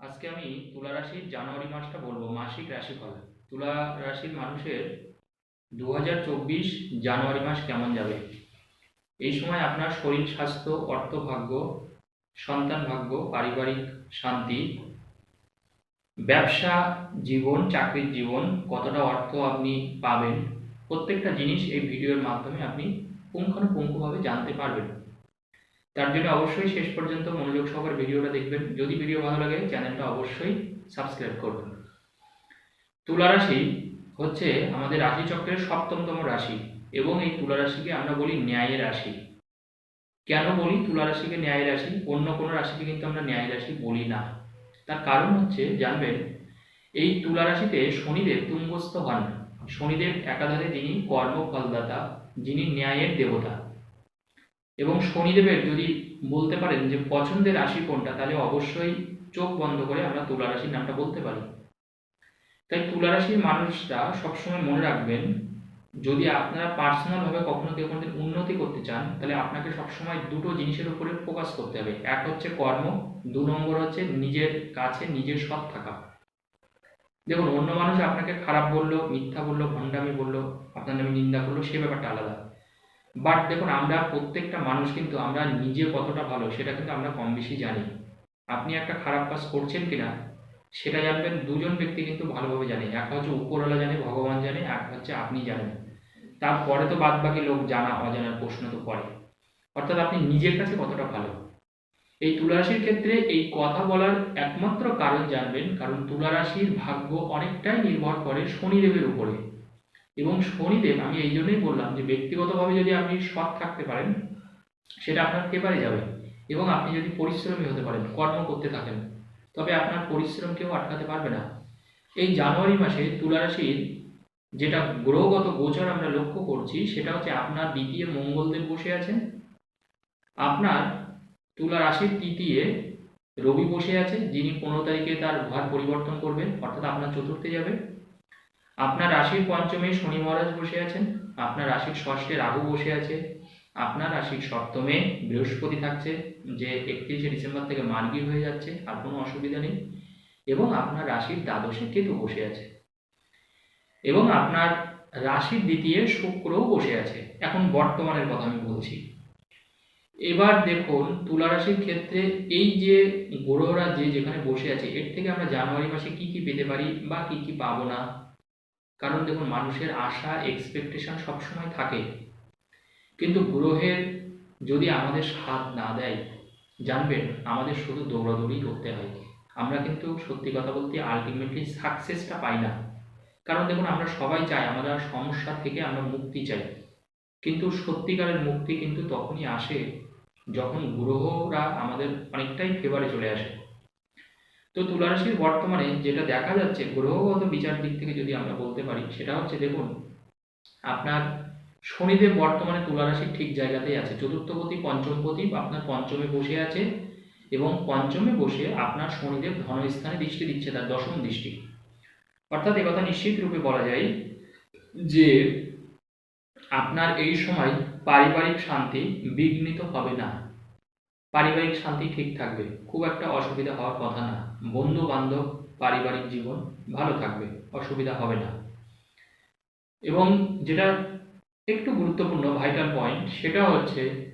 আজকে আমি তুলা রাশির জানুয়ারি মাসটা বলব, মাসিক রাশিফল। তুলা রাশির মানুষের দু হাজার চব্বিশ জানুয়ারি মাস কেমন যাবে? এই সময় আপনার শরীর স্বাস্থ্য অর্থ ভাগ্য সন্তান ভাগ্য, পারিবারিক শান্তি, ব্যবসা জীবন, চাকরির জীবন, কতটা অর্থ আপনি পাবেন, প্রত্যেকটা জিনিস এই ভিডিওর মাধ্যমে আপনি পুঙ্খানুপুঙ্খভাবে জানতে পারবেন। তার জন্য অবশ্যই শেষ পর্যন্ত মনোযোগ সহকারে ভিডিওটা দেখবেন। যদি ভিডিও ভালো লাগে, চ্যানেলটা অবশ্যই সাবস্ক্রাইব করবেন। তুলা রাশি হচ্ছে আমাদের রাশি চক্রের সপ্তমতম রাশি এবং এই তুলা রাশিকে আমরা বলি ন্যায়ের রাশি। কেন বলি তুলা রাশিকে ন্যায় রাশি? অন্য কোনো রাশিকে কিন্তু আমরা ন্যায় রাশি বলি না। তার কারণ হচ্ছে, জানবেন, এই তুলা রাশিতে শনিদেব তুঙ্গস্থ হন। শনিদেব একাধারে যিনি কর্মফলদাতা, যিনি ন্যায়ের দেবতা। এবং শনিদেবের যদি বলতে পারেন যে পছন্দের রাশি কোনটা, তাহলে অবশ্যই চোখ বন্ধ করে আমরা তুলা রাশির নামটা বলতে পারি। তাই তুলা রাশির মানুষরা সবসময় মনে রাখবেন, যদি আপনারা পার্সোনালভাবে কখনো কেউ কোনোদিন উন্নতি করতে চান, তাহলে আপনাকে সবসময় দুটো জিনিসের উপরে ফোকাস করতে হবে। এক হচ্ছে কর্ম, দু নম্বর হচ্ছে নিজের কাছে নিজের সৎ থাকা। দেখুন, অন্য মানুষ আপনাকে খারাপ বলল, মিথ্যা বলল, ভণ্ডামি বলল, আপনার নামে নিন্দা করল, সে ব্যাপারটা আলাদা। বাট দেখুন, আমরা প্রত্যেকটা মানুষ কিন্তু আমরা নিজে কতটা ভালো, সেটা কিন্তু আমরা কম বেশি জানি। আপনি একটা খারাপ কাজ করছেন কিনা, সেটা জানবেন, দুজন ব্যক্তি কিন্তু ভালোভাবে জানে। এক হচ্ছে উপরওয়ালা জানে, ভগবান জানে এক হচ্ছে আপনি জানেন। তারপরে তো বাদ বাকি লোক জানা, অজানার প্রশ্ন তো পড়ে। অর্থাৎ আপনি নিজের কাছে কতটা ভালো? এই তুলারাশির ক্ষেত্রে এই কথা বলার একমাত্র কারণ জানবেন, কারণ তুলারাশির ভাগ্য অনেকটাই নির্ভর করে শনিদেবের উপরে। এবং শনিদেব, আমি এই জন্যই বললাম যে ব্যক্তিগতভাবে যদি আপনি সৎ থাকতে পারেন, সেটা আপনার ফেভারে যাবে এবং আপনি যদি পরিশ্রমী হতে পারেন, কর্ম করতে থাকেন, তবে আপনার পরিশ্রম কেউ আটকাতে পারবে না। এই জানুয়ারি মাসে তুলারাশির যেটা গ্রহগত গোচর আমরা লক্ষ্য করছি, সেটা হচ্ছে আপনার দ্বিতীয় মঙ্গলদেব বসে আছেন, আপনার তুলা রাশির তৃতীয় রবি বসে আছে, যিনি পনেরো তারিখে তার ঘর পরিবর্তন করবেন, অর্থাৎ আপনার চতুর্থে যাবে। আপনার রাশির পঞ্চমে শনি মহারাজ বসে আছেন, আপনার রাশির ষষ্ঠে রাহু বসে আছে, আপনার রাশির সপ্তমে বৃহস্পতি থাকছে, যে একত্রিশে ডিসেম্বর থেকে মার্গী হয়ে যাচ্ছে, আর কোনো অসুবিধা নেই, এবং আপনার রাশির দ্বাদশে কেতু বসে আছে, এবং আপনার রাশির দ্বিতীয় শুক্রও বসে আছে, এখন বর্তমানের কথা আমি বলছি। এবার দেখুন, তুলা রাশির ক্ষেত্রে এই যে গ্রহরা যে যেখানে বসে আছে, এর থেকে আমরা জানুয়ারি মাসে কি কি পেতে পারি বা কি কি পাবো না কারণ দেখুন, মানুষের আশা এক্সপেকটেশন সবসময় থাকে। কিন্তু গ্রহের যদি আমাদের সাথ না দেয়, জানবেন আমাদের শুধু দৌড়াদৌড়ি করতে হয়। আমরা কিন্তু সত্যি কথা বলতে আলটিমেটলি সাকসেসটা পাই না। কারণ দেখুন, আমরা সবাই চাই আমরা সমস্যা থেকে আমরা মুক্তি চাই। কিন্তু সত্যিকারের মুক্তি কিন্তু তখনই আসে যখন গ্রহরা আমাদের অনেকটাই ফেভারে চলে আসে। তো তুলারাশির বর্তমানে যেটা দেখা যাচ্ছে, গ্রহগত বিচার দিক থেকে যদি আমরা বলতে পারি, সেটা হচ্ছে দেখুন, আপনার শনিদেব বর্তমানে তুলারাশির ঠিক জায়গাতেই আছে। চতুর্থপতি, পঞ্চমপতি আপনার পঞ্চমে বসে আছে এবং পঞ্চমে বসে আপনার শনিদেব ধনস্থানে দৃষ্টি দিচ্ছে, তার দশম দৃষ্টি। অর্থাৎ একথা নিশ্চিত রূপে বলা যায় যে আপনার এই সময় পারিবারিক শান্তি বিঘ্নিত হবে না। পারিবারিক শান্তি ঠিক থাকবে, খুব একটা অসুবিধা হওয়ার কথা না। বন্ধু বান্ধব পারিবারিক জীবন ভালো থাকবে, অসুবিধা হবে না। এবং যেটা একটু গুরুত্বপূর্ণ ভাইটাল পয়েন্ট সেটা হচ্ছে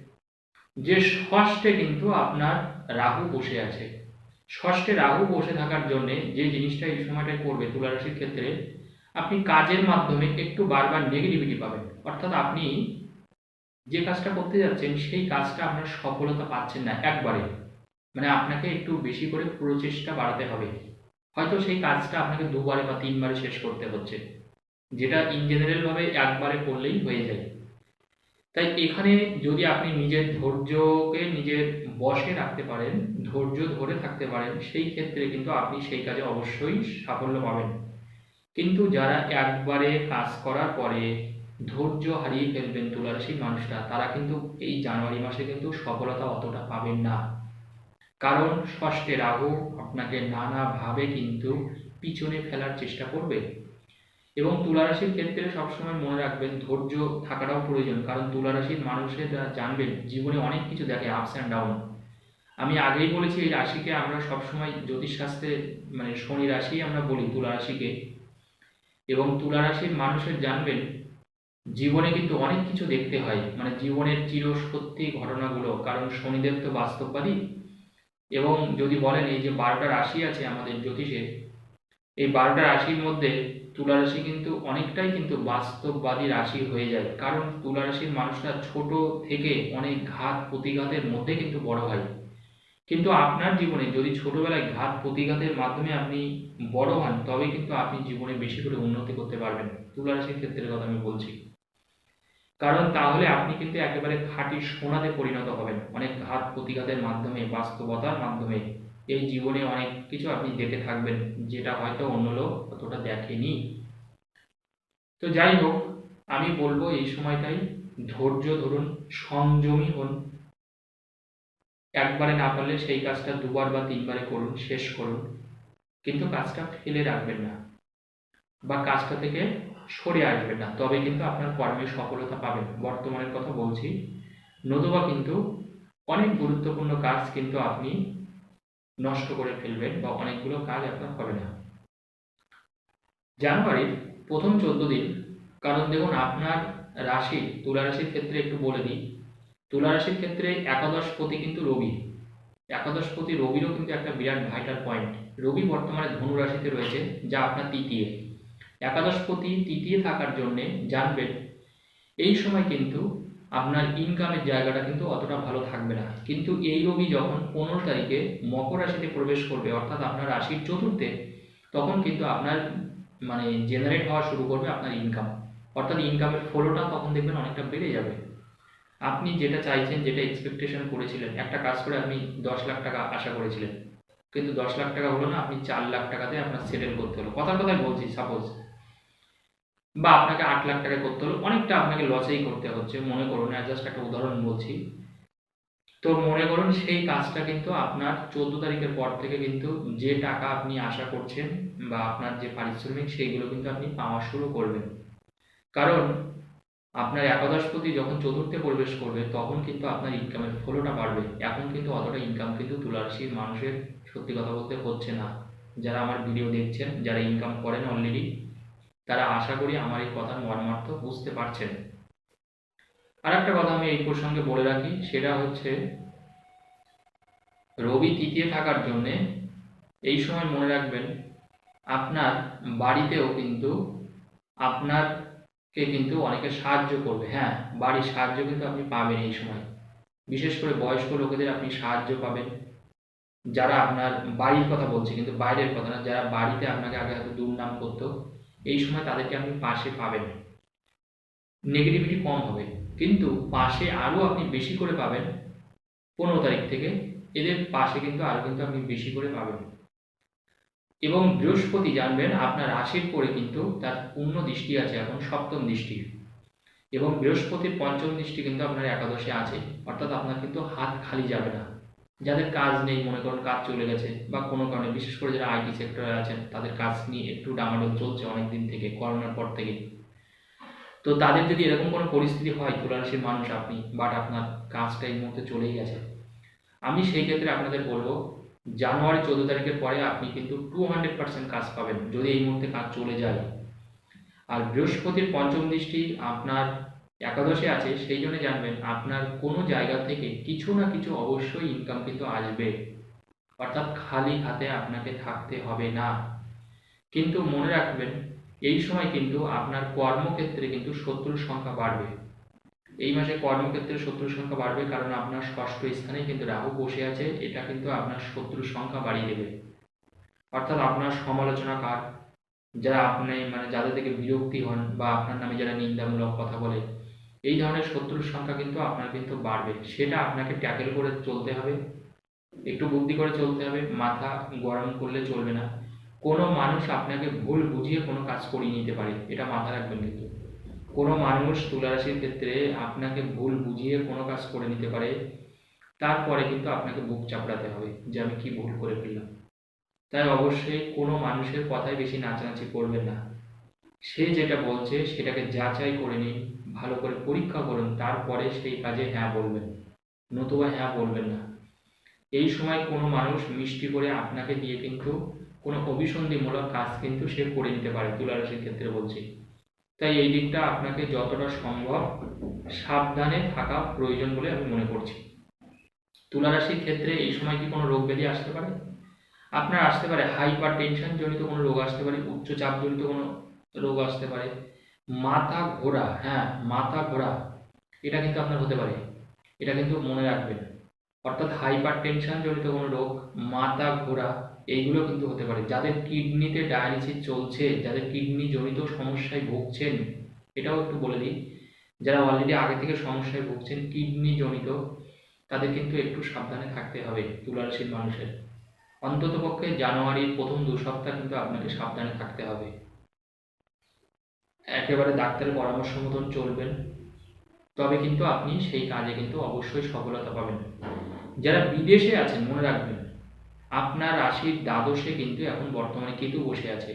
যে ষষ্ঠে কিন্তু আপনার রাহু বসে আছে। ষষ্ঠে রাহু বসে থাকার জন্য যে জিনিসটা এই সময়টায় করবে তুলারাশির ক্ষেত্রে, আপনি কাজের মাধ্যমে একটু বারবার নেগেটিভিটি পাবেন। অর্থাৎ আপনি যে কাজটা করতে যাচ্ছেন, সেই কাজটা আপনার সফলতা পাচ্ছেন না একবারে। মানে আপনাকে একটু বেশি করে প্রচেষ্টা বাড়াতে হবে। হয়তো সেই কাজটা আপনাকে দুবারে বা তিনবারে শেষ করতে হচ্ছে, যেটা ইন জেনারেলভাবে একবারে করলেই হয়ে যায়। তাই এখানে যদি আপনি নিজের ধৈর্যকে নিজের বশে রাখতে পারেন, ধৈর্য ধরে থাকতে পারেন, সেই ক্ষেত্রে কিন্তু আপনি সেই কাজে অবশ্যই সাফল্য পাবেন। কিন্তু যারা একবারে কাজ করার পরে ধৈর্য হারিয়ে ফেলবেন তুলারাশির মানুষরা, তারা কিন্তু এই জানুয়ারি মাসে কিন্তু সফলতা অতটা পাবেন না। কারণ ষষ্ঠে রাহু আপনাকে নানাভাবে কিন্তু পিছনে ফেলার চেষ্টা করবে। এবং তুলারাশির ক্ষেত্রে সবসময় মনে রাখবেন, ধৈর্য থাকাটাও প্রয়োজন। কারণ তুলারাশির মানুষেরা জানবেন, জীবনে অনেক কিছু দেখে আপস অ্যান্ড ডাউন আমি আগেই বলেছি, এই রাশিকে আমরা সবসময় জ্যোতিষশাস্ত্রে মানে শনি রাশি আমরা বলি তুলারাশিকে। এবং তুলা রাশির মানুষের জানবেন, জীবনে কিন্তু অনেক কিছু দেখতে হয়। মানে জীবনের চির সত্যি ঘটনাগুলো। কারণ শনিদেব তো বাস্তববাদী। এবং যদি বলেন এই যে বারোটা রাশি আছে আমাদের জ্যোতিষে, এই বারোটা রাশির মধ্যে তুলা রাশি কিন্তু অনেকটাই কিন্তু বাস্তববাদী রাশি হয়ে যায়। কারণ তুলা রাশির মানুষরা ছোট থেকে অনেক ঘাত প্রতিঘাতের মধ্যে কিন্তু বড় হয়। কিন্তু আপনার জীবনে যদি ছোটবেলায় ঘাত প্রতিঘাতের মাধ্যমে আপনি বড় হন তবে কিন্তু আপনি জীবনে বেশি করে উন্নতি করতে পারবেন। তুলা রাশির ক্ষেত্রে কথা আমি বলছি। কারণ তাহলে আপনি কিন্তু একেবারে খাঁটি সোনাতে পরিণত হবেন। অনেক ঘাত প্রতিঘাতের মাধ্যমে, বাস্তবতার মাধ্যমে এই জীবনে অনেক কিছু আপনি দেখে থাকবেন, যেটা হয়তো অন্য লোক অতটা দেখেনি। তো যাই হোক, আমি বলব এই সময়টাই। ধৈর্য ধরুন, সংযমী হন। একবারে না পারলে সেই কাজটা দুবার বা তিনবারে করুন, শেষ করুন। কিন্তু কাজটা ফেলে রাখবেন না। বা কাজটা থেকে সরে আসবেন না। তবে কিন্তু আপনার কর্মে সফলতা পাবেন। বর্তমানের কথা বলছি। নতুবা কিন্তু অনেক গুরুত্বপূর্ণ কাজ কিন্তু আপনি নষ্ট করে ফেলবেন বা অনেকগুলো কাজ আপনার হবে না। জানুয়ারির প্রথম চোদ্দ দিন, কারণ দেখুন আপনার রাশি, তুলা রাশির ক্ষেত্রে একটু বলে দিই। তুলা রাশির ক্ষেত্রে একাদশপতি কিন্তু রবি। একাদশপতি রবিরও কিন্তু একটা বিরাট ভাইটাল পয়েন্ট রবি বর্তমানে ধনু রাশিতে রয়েছে, যা আপনার তৃতীয়। একাদশপতি তৃতীয় থাকার জন্যে জানবেন, এই সময় কিন্তু আপনার ইনকামের জায়গাটা কিন্তু অতটা ভালো থাকবে না। কিন্তু এই রবি যখন পনেরো তারিখে মকর রাশিতে প্রবেশ করবে, অর্থাৎ আপনার রাশির চতুর্থে, তখন কিন্তু আপনার মানে জেনারেট হওয়া শুরু করবে আপনার ইনকাম অর্থাৎ ইনকামের ফ্লোটা তখন দেখবেন অনেকটা বেড়ে যাবে। আপনি যেটা চাইছেন, যেটা এক্সপেকটেশন করেছিলেন, একটা কাজ করে আপনি দশ লাখ টাকা আশা করেছিলেন। কিন্তু দশ লাখ টাকা হলো না, আপনি চার লাখ টাকাতে আপনার সেটেল করতে হলো। কথার কথাই বলছি সাপোজ বা আপনাকে আট লাখ টাকা করতে হলো, অনেকটা আপনাকে লসেই করতে হচ্ছে। মনে করুন জাস্ট একটা উদাহরণ বলছি। তো মনে করুন, সেই কাজটা কিন্তু আপনার চোদ্দ তারিখের পর থেকে কিন্তু যে টাকা আপনি আশা করছেন বা আপনার যে পারিশ্রমিক, সেইগুলো কিন্তু আপনি পাওয়া শুরু করবেন। কারণ আপনার একাদশপতি যখন চতুর্থে প্রবেশ করবে, তখন কিন্তু আপনার ইনকামের ফ্লোটা বাড়বে। এখন কিন্তু অতটা ইনকাম কিন্তু তুলারাশির মানুষের সত্যি কথা বলতে হচ্ছে না। যারা আমার ভিডিও দেখছেন, যারা ইনকাম করেন অলরেডি তারা আশা করি আমার এই কথার মর্মার্থ বুঝতে পারছেন। আর একটা কথা আমি এই প্রসঙ্গে বলে রাখি, সেটা হচ্ছে রবি তৃতীয় থাকার জন্যে এই সময় মনে রাখবেন, আপনার বাড়িতেও কিন্তু আপনারকে কিন্তু অনেকে সাহায্য করবে। হ্যাঁ বাড়ির সাহায্য কিন্তু আপনি পাবেন এই সময়। বিশেষ করে বয়স্ক লোকেদের আপনি সাহায্য পাবেন। যারা আপনার বাড়ির কথা বলছে, কিন্তু বাইরের কথা না, যারা বাড়িতে আপনাকে আগে হয়তো দুর্নাম করতো এই সময় তাদেরকে আপনি পাশে পাবেন। নেগেটিভিটি কম হবে, কিন্তু পাশে আরও আপনি বেশি করে পাবেন পনেরো তারিখ থেকে। এদের পাশে কিন্তু আরও কিন্তু আপনি বেশি করে পাবেন। এবং বৃহস্পতি জানবেন আপনার রাশির পরে কিন্তু তার পূর্ণ দৃষ্টি আছে, এখন সপ্তম দৃষ্টি। এবং বৃহস্পতির পঞ্চম দৃষ্টি কিন্তু আপনার একাদশে আছে, অর্থাৎ আপনার কিন্তু হাত খালি যাবে না। যাদের কাজ নেই, মনে করুন কাজ চলে গেছে বা কোনো কারণে, বিশেষ করে যারা আইটি সেক্টরে আছেন, তাদের কাজ নিয়ে একটু ডামাডোল চলছে অনেক দিন থেকে, করোনার পর থেকে। তো তাদের যদি এরকম কোনো পরিস্থিতি হয়, তুলারাশির মানুষ আপনি বাট আপনার কাজটা এই মুহূর্তে চলেই গেছে। আমি সেই ক্ষেত্রে আপনাদের বলব, জানুয়ারি চোদ্দ তারিখের পরে আপনি কিন্তু টু হান্ড্রেড পার্সেন্ট কাজ পাবেন, যদি এই মুহূর্তে কাজ চলে যায়। আর বৃহস্পতির পঞ্চম দৃষ্টি, আপনার একাদশে আছে, সেই জন্য জানবেন আপনার কোনো জায়গা থেকে কিছু না কিছু অবশ্যই ইনকাম কিন্তু আসবে। অর্থাৎ খালি হাতে আপনাকে থাকতে হবে না। কিন্তু মনে রাখবেন, এই সময় কিন্তু আপনার কর্মক্ষেত্রে কিন্তু শত্রুর সংখ্যা বাড়বে। এই মাসে কর্মক্ষেত্রে শত্রুর সংখ্যা বাড়বে কারণ আপনার ষষ্ঠ স্থানে কিন্তু রাহু বসে আছে, এটা কিন্তু আপনার শত্রুর সংখ্যা বাড়িয়ে দেবে। অর্থাৎ আপনার সমালোচনা কার, যারা আপনি মানে যাদের থেকে বিরক্তি হন বা আপনার নামে যারা নিন্দামূলক কথা বলে এই ধরনের শত্রুর সংখ্যা কিন্তু আপনার কিন্তু বাড়বে। সেটা আপনাকে ট্যাকেল করে চলতে হবে। একটু বুদ্ধি করে চলতে হবে। মাথা গরম করলে চলবে না। কোনো মানুষ আপনাকে ভুল বুঝিয়ে কোনো কাজ করিয়ে নিতে পারে। এটা মাথায় রাখবেন কিন্তু। কোনো মানুষ তুলারাশির ক্ষেত্রে আপনাকে ভুল বুঝিয়ে কোনো কাজ করে নিতে পারে। তারপরে কিন্তু আপনাকে বুক চাপড়াতে হবে যে আমি কি ভুল করে ফেললাম। তাই অবশ্যই কোনো মানুষের কথায় বেশি নাচানাচি করবেন না। সে যেটা বলছে সেটাকে যাচাই করে নিন। ভালো করে পরীক্ষা করুন, তারপরে সেই কাজে হ্যাঁ বলবেন। নতুবা হ্যাঁ বলবেন না। এই সময় কোনো মানুষ মিষ্টি করে আপনাকে দিয়ে কিন্তু কোনো অভিসন্ধিমূলক কাজ কিন্তু সে করে নিতে পারে তুলা রাশির ক্ষেত্রে বলছি। তাই এই দিকটা আপনাকে যতটা সম্ভব সাবধানে থাকা প্রয়োজন বলে আমি মনে করছি। তুলা রাশির ক্ষেত্রে এই সময় কি কোনো রোগ ব্যাধি আসতে পারে? আপনার আসতে পারে হাইপার টেনশন জনিত কোনো রোগ আসতে পারে, উচ্চচাপ জনিত কোনো রোগ আসতে পারে। মাথা ঘোরা হ্যাঁ মাথা ঘোরা, এটা কিন্তু আপনার হতে পারে। এটা কিন্তু মনে রাখবেন। অর্থাৎ হাইপার টেনশন জনিত কোনো রোগ, মাথা ঘোরা, এইগুলো কিন্তু হতে পারে। যাদের কিডনিতে ডায়ালিসিস চলছে, যাদের কিডনি জনিত সমস্যায় ভুগছেন, এটাও একটু বলে দিই। যারা অলরেডি আগে থেকে সমস্যায় ভুগছেন, কিডনি জনিত, তাদের কিন্তু একটু সাবধানে থাকতে হবে তুলারাশির মানুষের। অন্ততপক্ষে জানুয়ারির প্রথম দু সপ্তাহ কিন্তু আপনাকে সাবধানে থাকতে হবে। একেবারে ডাক্তারের পরামর্শ মতন চলবেন। তবে কিন্তু আপনি সেই কাজে কিন্তু অবশ্যই সফলতা পাবেন। যারা বিদেশে আছেন, মনে রাখবেন, আপনার রাশির দ্বাদশে কিন্তু এখন বর্তমানে কেতু বসে আছে।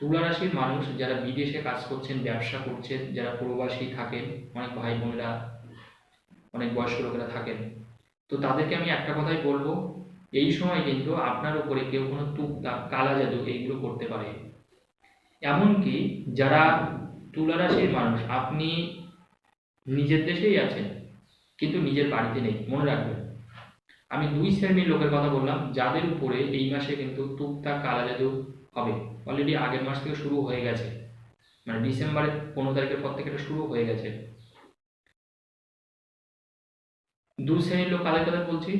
তুলা রাশির মানুষ যারা বিদেশে কাজ করছেন, ব্যবসা করছেন, যারা প্রবাসী থাকেন, অনেক ভাই বোনেরা, অনেক বয়স্ক লোকেরা থাকেন, তো তাদেরকে আমি একটা কথাই বলব, এই সময় কিন্তু আপনার উপরে কেউ কোনো টুকটাক কালা জাদু এইগুলো করতে পারে। এমনকি যারা তুলা রাশির মানুষ, আপনি নিজের দেশেই আছেন, কিন্তু নিজের বাড়িতে নেই, মনে রাখবেন। আমি দুই শ্রেণির লোকের কথা বললাম, যাদের উপরে এই মাসে কিন্তু টুকটাক কালা জাদু হবে। অলরেডি আগের মাস থেকে শুরু হয়ে গেছে। মানে ডিসেম্বরের পনেরো তারিখের পর থেকে এটা শুরু হয়ে গেছে। দু শ্রেণির লোক কাদের কথা বলছি?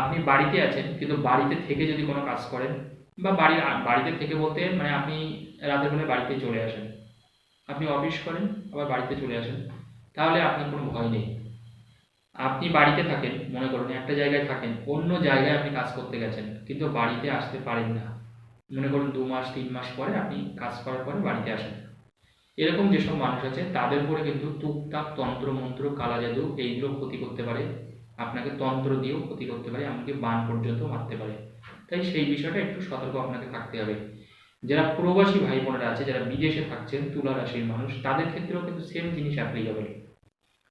আপনি বাড়িতে আছেন, কিন্তু বাড়িতে থেকে যদি কোনো কাজ করেন, বা বাড়ি, বাড়িতে থেকে বলতে মানে আপনি রাতের বেলায় বাড়িতে চলে আসেন। আপনি অফিস করেন, আবার বাড়িতে চলে আসেন, তাহলে আপনার কোনো ভয় নেই। আপনি বাড়িতে থাকেন, মনে করুন, একটা জায়গায় থাকেন, অন্য জায়গায় আপনি কাজ করতে গেছেন, কিন্তু বাড়িতে আসতে পারেন না। মনে করুন, দু মাস, তিন মাস পরে আপনি কাজ করার পরে বাড়িতে আসেন। এরকম যেসব মানুষ আছে, তাদের উপরে কিন্তু টুকটাক তন্ত্র মন্ত্র কালা জাদু এইগুলো ক্ষতি করতে পারে। আপনাকে তন্ত্র দিয়েও ক্ষতি করতে পারে, এমনকি বান পর্যন্ত মারতে পারে। তাই সেই বিষয়টা একটু সতর্ক আপনাকে থাকতে হবে। যারা প্রবাসী ভাই বোনেরা আছে, যারা বিদেশে থাকছেন তুলা রাশির মানুষ, তাদের ক্ষেত্রেও কিন্তু সেম জিনিস অ্যাপ্লিকেবল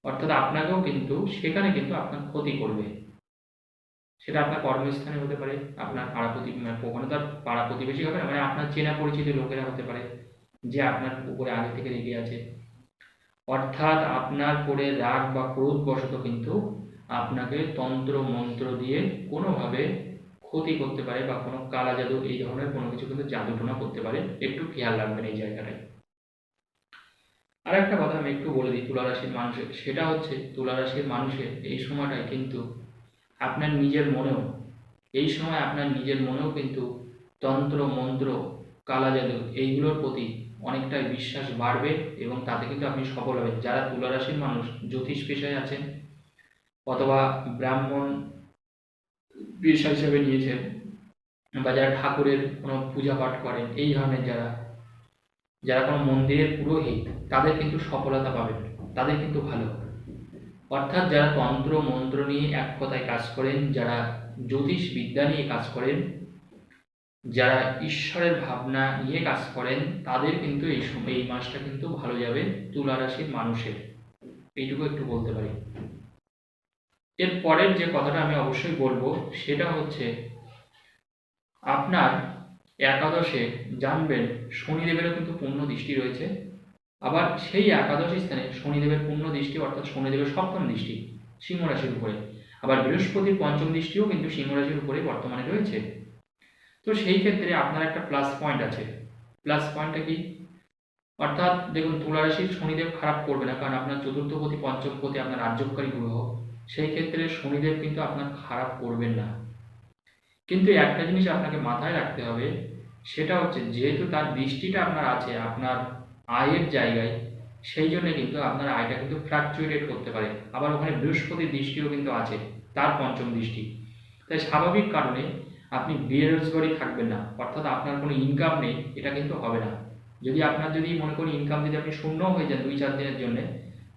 অর্থাৎ আপনাকেও কিন্তু সেখানে কিন্তু আপনার ক্ষতি করবে। সেটা আপনার কর্মস্থানে হতে পারে, আপনার পাড়া প্রতি ওখানে তার পাড়া প্রতিবেশী হবে না মানে আপনার চেনা পরিচিত লোকেরা হতে পারে, যে আপনার উপরে আগে থেকে রেগে আছে। অর্থাৎ আপনার পরে রাগ বা ক্রোধ বশত কিন্তু আপনাকে তন্ত্র মন্ত্র দিয়ে কোনোভাবে ক্ষতি করতে পারে বা কোনো কালা জাদু এই ধরনের কোনো কিছু কিন্তু জাদুটোনা করতে পারে। একটু খেয়াল রাখবেন এই জায়গাটায়। আর একটা কথা আমি একটু বলে দিই, তুলা রাশির মানুষের, সেটা হচ্ছে তুলা রাশির মানুষের এই সময়টায় কিন্তু আপনার নিজের মনেও, এই সময় আপনার নিজের মনেও কিন্তু তন্ত্র, মন্ত্র কালা জাদু এইগুলোর প্রতি অনেকটাই বিশ্বাস বাড়বে এবং তাতে কিন্তু আপনি সফল হবেন। যারা তুলা রাশির মানুষ, জ্যোতিষ পেশায় আছেন অথবা ব্রাহ্মণ পেশা হিসেবে নিয়েছেন। বা যারা ঠাকুরের কোনো পূজা পাঠ করেন। এই ধরনের যারা যারা কোনো মন্দিরের পুরোহিত, তাদের কিন্তু সফলতা পাবেন, তাদের কিন্তু ভালো। অর্থাৎ যারা তন্ত্র মন্ত্র নিয়ে এক কথায় কাজ করেন, যারা জ্যোতিষ বিদ্যা নিয়ে কাজ করেন, যারা ঈশ্বরের ভাবনা নিয়ে কাজ করেন, তাদের কিন্তু এই সময় এই মাসটা কিন্তু ভালো যাবে তুলা রাশির মানুষের। এইটুকু একটু বলতে পারি। এর পরের যে কথাটা আমি অবশ্যই বলব, সেটা হচ্ছে আপনার একাদশে জানবেন শনিদেবেরও কিন্তু পূর্ণ দৃষ্টি রয়েছে। আবার সেই একাদশ স্থানে শনিদেবের পূর্ণ দৃষ্টি অর্থাৎ শনিদেবের সপ্তম দৃষ্টি সিংহ রাশির উপরে। আবার বৃহস্পতির পঞ্চম দৃষ্টিও কিন্তু সিংহ রাশির উপরে বর্তমানে রয়েছে। তো সেই ক্ষেত্রে আপনার একটা প্লাস পয়েন্ট আছে। প্লাস পয়েন্টটা কি? অর্থাৎ দেখুন, তুলা রাশির শনিদেব খারাপ করবে না, কারণ আপনার চতুর্থ পতি, পঞ্চম পতি আপনার রাজ্যকারী গ্রহ। সেই ক্ষেত্রে শনিদেব কিন্তু আপনার খারাপ করবেন না। কিন্তু একটা জিনিস আপনাকে মাথায় রাখতে হবে, সেটা হচ্ছে যেহেতু তার দৃষ্টিটা আপনার আছে, আপনার আয়ের জায়গায়, সেই জন্য কিন্তু আপনার আয়টা কিন্তু ফ্ল্যাকচুয়েট করতে পারে। আবার ওখানে বৃহস্পতির দৃষ্টিও কিন্তু আছে, তার পঞ্চম দৃষ্টি। তাই স্বাভাবিক কারণে আপনি বেরোজগারি থাকবেন না, অর্থাৎ আপনার কোনো ইনকাম নেই, এটা কিন্তু হবে না। যদি আপনার যদি মনে করি ইনকাম যদি আপনি শূন্য হয়ে যান দুই চার দিনের জন্য,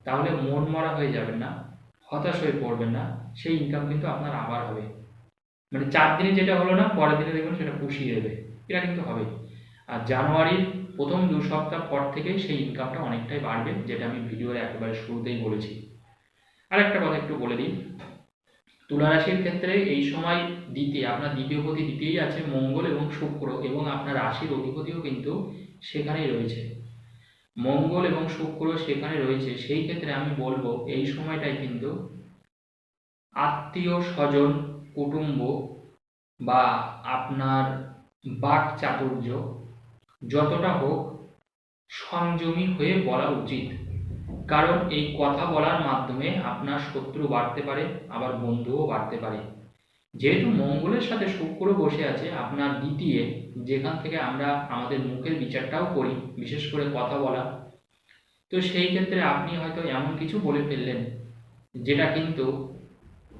তাহলে মন মরা হয়ে যাবেন না। হতাশ হয়ে পড়বেন না, সেই ইনকাম কিন্তু আপনার আবার হবে। মানে চার দিনে যেটা হলো না, পরের দিনে দেখবেন সেটা পুষিয়ে দেবে। এটা কিন্তু হবে আর জানুয়ারির প্রথম দু সপ্তাহ পর থেকে সেই ইনকামটা অনেকটাই বাড়বে, যেটা আমি ভিডিওর একেবারে শুরুতেই বলেছি। আর একটা কথা একটু বলে দিই। তুলা রাশির ক্ষেত্রে এই সময় দ্বিতীয় আপনার দ্বিতীয় পতি দ্বিতীয়ই আছে মঙ্গল এবং শুক্র এবং আপনার রাশির অধিপতিও কিন্তু সেখানেই রয়েছে। মঙ্গল এবং শুক্র সেখানে রয়েছে, সেই ক্ষেত্রে আমি বলব এই সময়টাই কিন্তু আত্মীয় স্বজন, কুটুম্ব বা আপনার বাক চাতুর্য যতটা হোক সংযমী হয়ে বলা উচিত। কারণ এই কথা বলার মাধ্যমে আপনার শত্রু বাড়তে পারে, আবার বন্ধুও বাড়তে পারে। যেহেতু মঙ্গলের সাথে শুক্র বসে আছে, আপনার দ্বিতীয়, যেখান থেকে আমরা আমাদের মুখের বিচারটাও করি, বিশেষ করে কথা বলা। তো সেই ক্ষেত্রে আপনি হয়তো এমন কিছু বলে ফেললেন, যেটা কিন্তু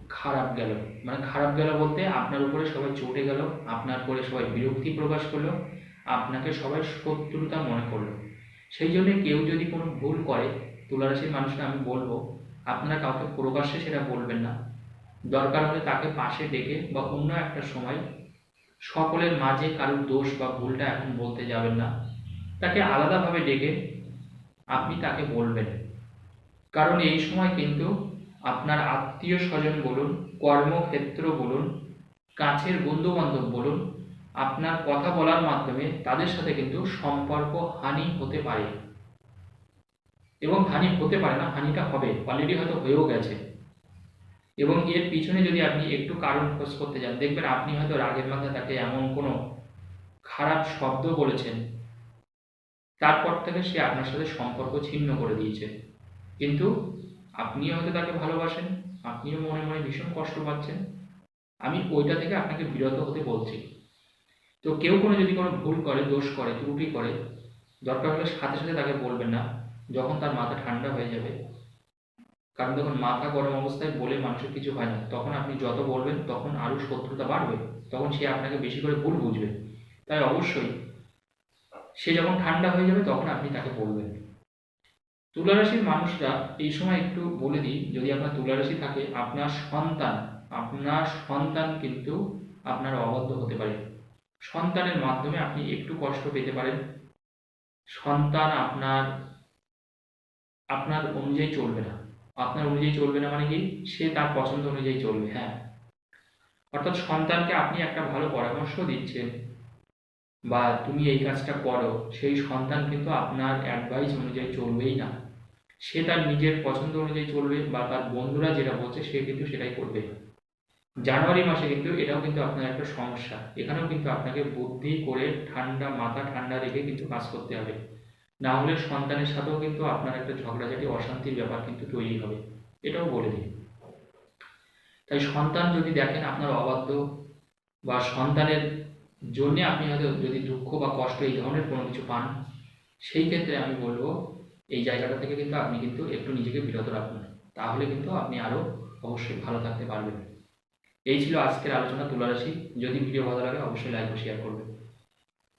খারাপ গেল। মানে খারাপ গেল বলতে আপনার উপরে সবাই চটে গেল, আপনার উপরে সবাই বিরক্তি প্রকাশ করল, আপনাকে সবাই শত্রুতা মনে করল। সেই জন্য কেউ যদি কোনো ভুল করে, তুলারাশির মানুষকে আমি বলব, আপনারা কাউকে প্রকাশ্যে সেটা বলবেন না। দরকার হলে তাকে পাশে ডেকে বা অন্য একটা সময় সকলের মাঝে কারোর দোষ বা ভুলটা এখন বলতে যাবেন না। তাকে আলাদাভাবে ডেকে আপনি তাকে বলবেন। কারণ এই সময় কিন্তু আপনার আত্মীয় স্বজন বলুন, কর্মক্ষেত্র বলুন, কাছের বন্ধু বান্ধব বলুন, আপনার কথা বলার মাধ্যমে তাদের সাথে কিন্তু সম্পর্ক হানি হতে পারে। এবং হানি হতে পারে না, হানিটা হবে অলরেডি হয়তো হয়েও গেছে। এবং এর পিছনে যদি আপনি একটু কারণ খোঁজ করতে যান, দেখবেন আপনি হয়তো রাগের মাথায় তাকে এমন কোনো খারাপ শব্দ বলেছেন, তারপর থেকে সে আপনার সাথে সম্পর্ক ছিন্ন করে দিয়েছে। কিন্তু আপনিও হয়তো তাকে ভালোবাসেন, আপনিও মনে মনে ভীষণ কষ্ট পাচ্ছেন। আমি ওইটা থেকে আপনাকে বিরত হতে বলছি। তো কেউ কোনো যদি কোনো ভুল করে, দোষ করে, ত্রুটি করে, দরকার হলে সাথে সাথে তাকে বলবেন না, যখন তার মাথা ঠান্ডা হয়ে যাবে। কারণ যখন মাথা গরম অবস্থায় বলে মানুষের কিছু হয় না। তখন আপনি যত বলবেন, তখন আরও শত্রুতা বাড়বে। তখন সে আপনাকে বেশি করে ভুল বুঝবে। তাই অবশ্যই সে যখন ঠান্ডা হয়ে যাবে, তখন আপনি তাকে বলবেন। তুলারাশির মানুষরা এই সময় একটু বলে দিই, যদি আপনার তুলারাশি থাকে, আপনার সন্তান আপনার সন্তান কিন্তু আপনার অবদ্ধ হতে পারে। সন্তানের মাধ্যমে আপনি একটু কষ্ট পেতে পারেন। সন্তান আপনার আপনার অনুযায়ী চলবে না। আপনার অনুযায়ী চলবে না মানে কি? সে তার পছন্দ অনুযায়ী চলবে হ্যাঁ। অর্থাৎ সন্তানকে আপনি একটা ভালো পরামর্শ দিচ্ছেন, বা তুমি এই কাজটা করো, সেই সন্তান কিন্তু আপনার অ্যাডভাইস অনুযায়ী চলবেই না। সে তার নিজের পছন্দ অনুযায়ী চলবে, বা তার বন্ধুরা যেটা বলছে সে কিন্তু সেটাই করবে। জানুয়ারি মাসে কিন্তু এটাও কিন্তু আপনার একটা সমস্যা। এখানেও কিন্তু আপনাকে বুদ্ধি করে ঠান্ডা, মাথা ঠান্ডা রেখে কিন্তু কাজ করতে হবে। না হলে সন্তানের সাথেও কিন্তু আপনার একটা ঝগড়াঝাটি, অশান্তির ব্যাপার কিন্তু তৈরি হবে। এটাও বলে দিই। তাই সন্তান যদি দেখেন আপনার অবাধ্য বা সন্তানের জন্য আপনি হয়তো যদি দুঃখ বা কষ্ট এই ধরনের কোনো কিছু পান, সেই ক্ষেত্রে আমি বলব, এই জায়গাটা থেকে কিন্তু আপনি কিন্তু একটু নিজেকে বিরত রাখুন। তাহলে কিন্তু আপনি আরও অবশ্যই ভালো থাকতে পারবেন। এই ছিল আজকের আলোচনা তুলারাশি। যদি ভিডিও ভালো লাগে, অবশ্যই লাইক ও শেয়ার করবেন।